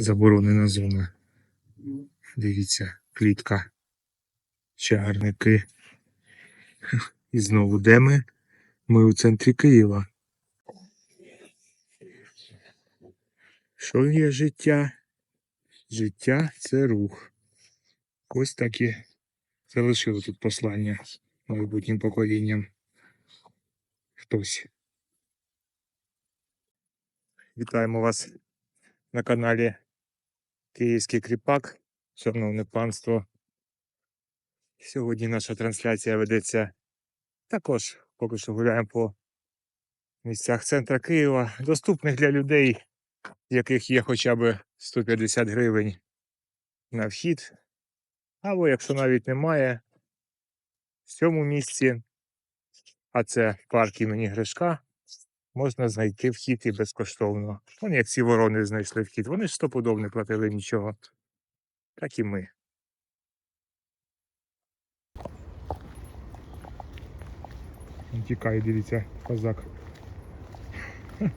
заборонена зона. Дивіться, клітка, чагарники. І знову де ми? Ми у центрі Києва. Що є життя? Життя це рух. Ось так і залишили тут послання майбутнім поколінням. Хтось. Вітаємо вас на каналі Київський Кріпак. Шановне панство. Сьогодні наша трансляція ведеться також. Поки що гуляємо по місцях центра Києва, доступних для людей, яких є хоча б 150 гривень на вхід. Або якщо навіть немає, в цьому місці, а це парк імені Гришка, можна знайти вхід і безкоштовно. Вони як ці ворони знайшли вхід. Вони ж стопудов не платили нічого. Так і ми. Він тікає, дивіться, козак.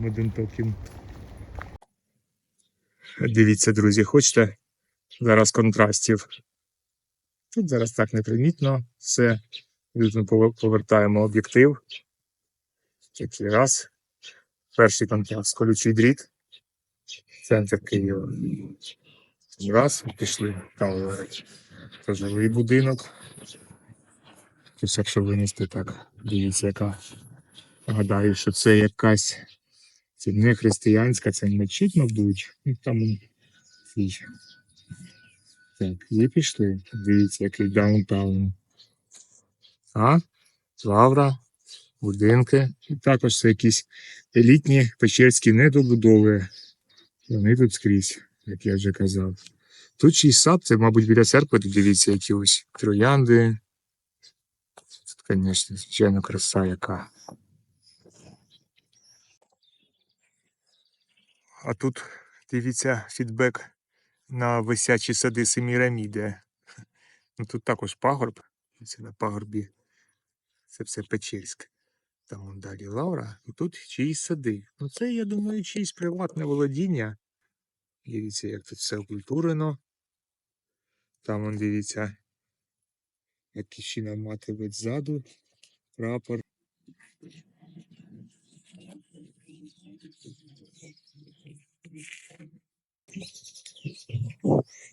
Медентокін. Дивіться, друзі, хочете зараз контрастів. Тут зараз так непримітно все. Тут повертаємо об'єктив. Такий раз. Перший контраст колючий дріт. Центр Києва. Раз, пішли. Там це жилий будинок. Ось якщо винести так, дивіться, яка. Гадаю, що це якась. Це не християнська, це мечеть, мабуть. Ну, Там. Так, і пішли. Дивіться, який даунтаун. А? Лавра, будинки. І також це якісь елітні печерські недобудови. Вони тут скрізь, як я вже казав. Тут ще й сад, це, мабуть, біля церкви, тут дивіться, які ось троянди. Тут, звісно, звичайно, краса яка. А тут дивіться фідбек на висячі сади Семіраміди. Ну, тут також пагорб. Це на пагорбі. Це все Печерськ. Там вон далі Лавра, і тут чиїсь сади. Ну це, я думаю, чиїсь приватне володіння. Дивіться, як тут все окультурено. Там вон дивіться, як кіщина матиме ззаду, прапор.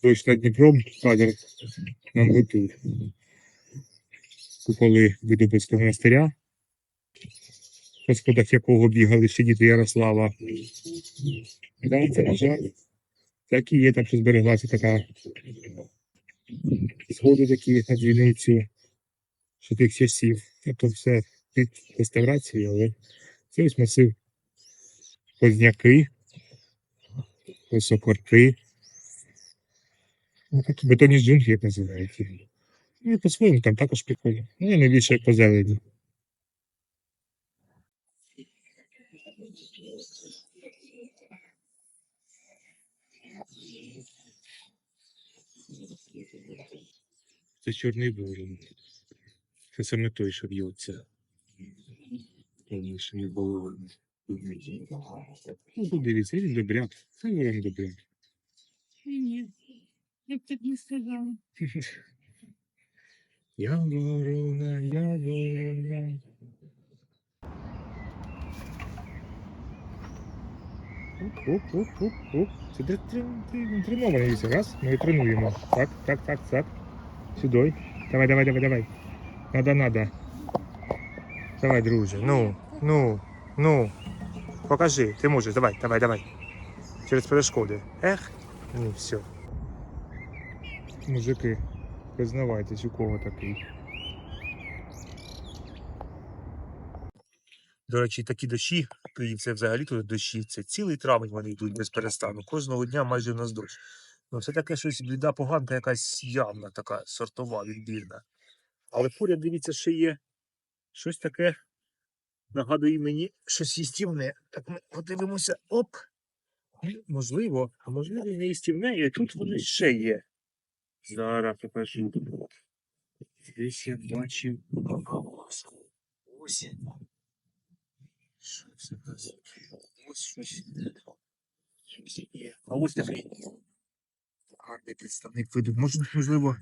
Дощ над Дніпром кадр нам готує. Куполи Видобицького монастиря, по сходах якого бігали ще діти Ярослава. Да, це, на так і є, там що збереглася така сходи такі на дзвіниці, що тих часів. Тобто все під реставрацією, але це ось масив Позняки, Високорти. Ну, бетонні джунглі, як називають. Ну, і по-своєму там також прикольно. Ну, найбільше як по зелені. Це чорний ворон. Це саме той, що б'ється. Ну, тут дивіться, він добряк. Це ворон добряк. Ні, я б так не сказала. Я ворона, я ворона. Оп-оп-оп-оп-оп. Це де трен- трен- Раз, ми тренуємо. Так, так, так, так. Сюди. Давай, давай, давай, давай. Надо, надо. Давай, друже. Ну, ну, ну. Покажи, ти можеш, давай, давай, давай. Через перешкоди. Ех, ну все. Мужики, признавайтесь, у кого такий. До речі, такі дощі, це взагалі тут дощі, це цілий травень вони йдуть без перестану. Кожного дня майже у нас дощ. Ну, це таке щось бліда поганка, якась явна така сортова, відбірна. Але поряд, дивіться, ще є щось таке. Нагадує мені щось їстівне. Так ми подивимося. Оп! Можливо, а можливо, не їстівне, і тут вони ще є. Зараз покажу. Десь я бачив. Ось. Ось. Що це? Ось щось. А ось такий гарний представник виду. Може, можливо,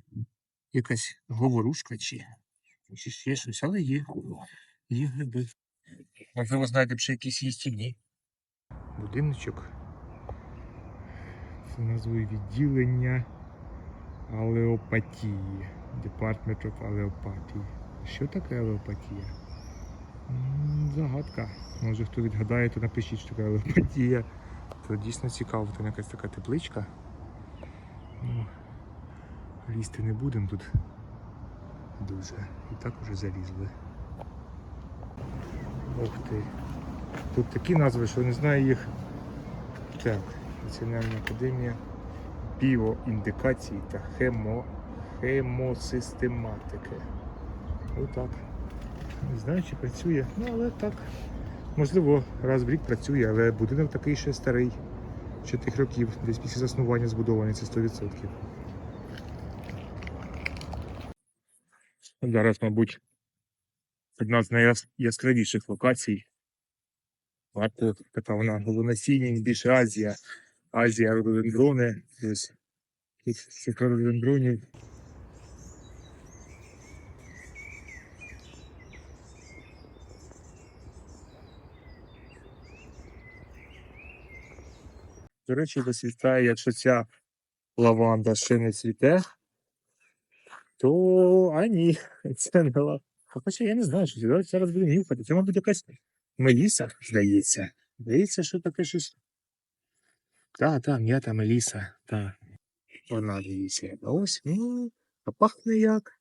якась говорушка чи, ще щось, але є. Є гриби. Можливо, знайдемо ще якісь їстівні. Будиночок. Це назвою відділення алеопатії. Of Allopathy. Що таке алеопатія? Загадка. Може хто відгадає, то напишіть, що таке алеопатія. То дійсно цікаво, там якась така тепличка. Ну, лізти не будемо тут дуже. І так уже залізли. Ух ти. Тут такі назви, що не знаю їх. Так, Національна академія біоіндикації та хемо, хемосистематики. Отак. Не знаю, чи працює, ну але так. Можливо, раз в рік працює, але будинок такий ще старий. Ще тих років, десь після заснування збудований, це 100%. Зараз, мабуть, одна з найяскравіших локацій. Варто така вона головносіння, більше Азія. Азія рододендрони. Із цих рододендронів. До речі, досвітає, якщо ця лаванда ще не цвіте, то а ні, це не лаванда. Хоча я не знаю, що. Давайте зараз будемо нюхати. Це, мабуть, якась меліса, здається. Здається, що таке щось. Так, так, м'ята меліса. Так. Вона дивіться. Ось. м, А пахне як.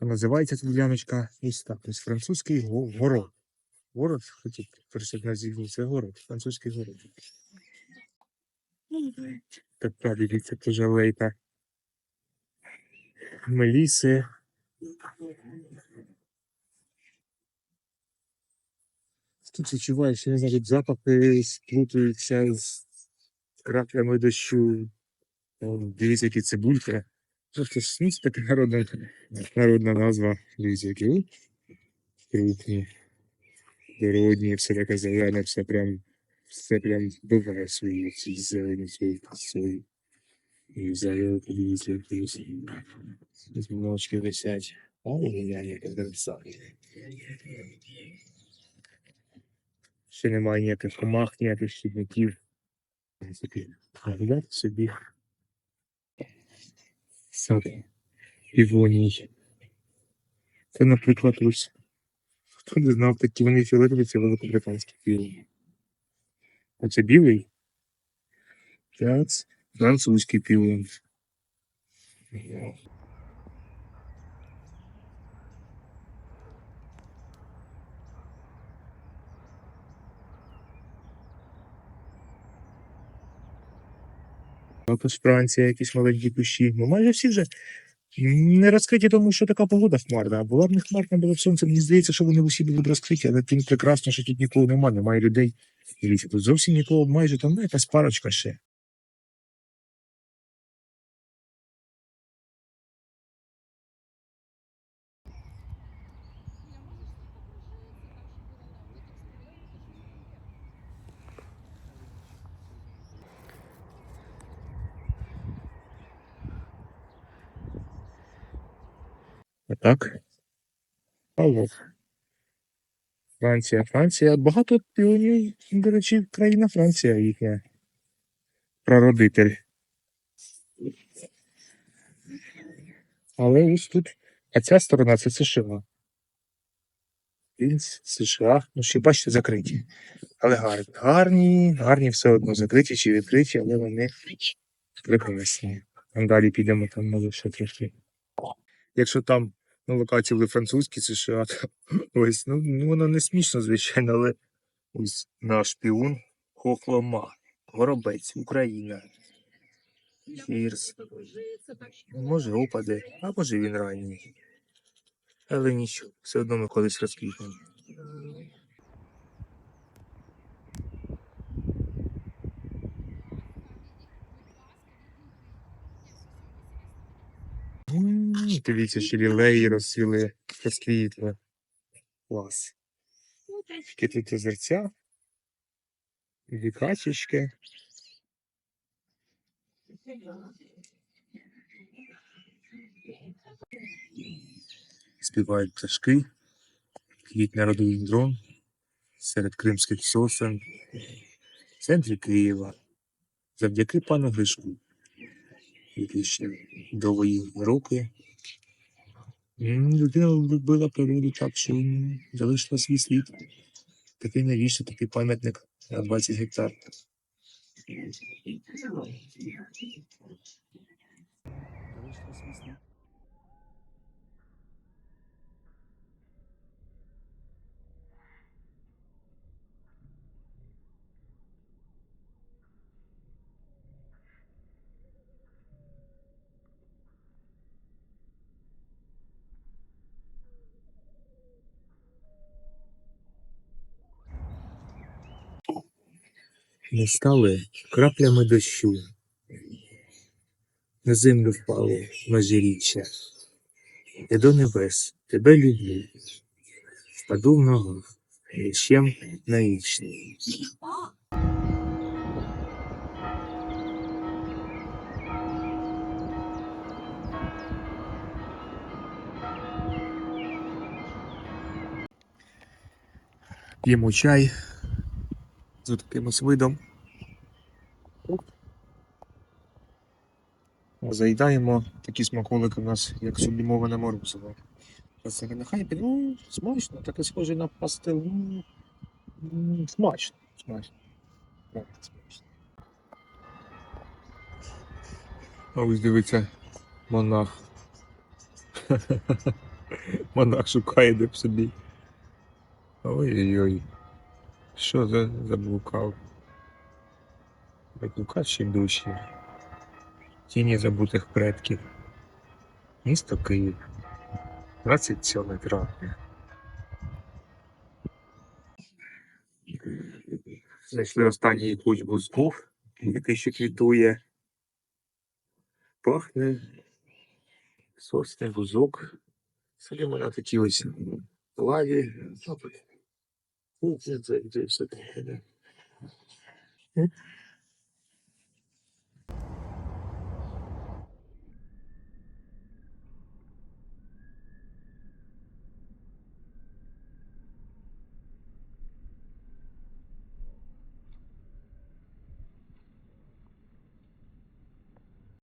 Називається ця діляночка ось так. Ось французький город. Город, хотів перший назві, це город, французький город. Така, дивіться, теж алейка. Меліси. Тут відчуваєш, я не знаю, запахи сплутуються з краплями дощу. Дивіться, які цибульки. Це така народна, народна назва. Дивіться, крупні, природні, все таке зелене, все прям, все прям буває свої ці зелені свої. І взагалі, подивіться, ось зміночки висять. Ой, яка. Ще немає ніяких комах, ніяких шкідників. Такі, глядайте собі. Сад півоній. Це, наприклад, ось. Хто не знав, такі вони фіолетові, це великобританські півоні. Оце білий. Це французький півон. Також Франція, якісь маленькі кущі. Ну, майже всі вже не розкриті, тому що така погода хмарна. А була б не хмарна, було б сонце. Мені здається, що вони усі були б розкриті, але тим прекрасно, що тут нікого немає, немає людей. Дивіться, тут зовсім нікого, майже там ну, якась парочка ще. Алло. Франція, Франція. Багато піонів, до речі, країна Франція їхня. Прародитель. Але ось тут. А ця сторона це США. Він США. Ну, ще бачите, закриті. Але гарні. Гарні, гарні все одно закриті чи відкриті, але вони прекрасні. Далі підемо, там може ще трохи. Якщо там на локації були французькі США, ось, ну, ну воно не смішно, звичайно, але ось наш піун Хохлома, Горобець, Україна. Фірс. Може опаде, а може він ранній. Але нічого, все одно ми колись розквітнемо. Дивіться, ще лілеї розцвіли, розквітли. Клас. Такі тут озерця. Дві качечки. Співають пташки. Квітне родовий дрон серед кримських сосен. В центрі Києва. Завдяки пану Гришку. Який довгі руки. Людина любила природу так, що залишила свій слід. Такий навіщо, такий пам'ятник на 20 гектар. Залишила свій слід. Не стали краплями дощу. На землю впало межиріччя. Я до небес тебе люблю. Впаду в ногу річем на. П'ємо чай з таким ось видом. Заїдаємо такі смаколики в нас, як сублімоване морозиво. Нехай ну, смачно, таке схоже на пастил. Ну, Смачно, смачно. Смачно. А ось дивиться монах. монах шукає де б собі. Ой-ой-ой. Що за заблукав? Ще душі. Тіні забутих предків. Місто Київ. 27 травня. Знайшли останній путь бузку, який ще квітує. Пахне сосний бузок. Сидимо на такій ось лаві. Ну, це- це- це все таке, да.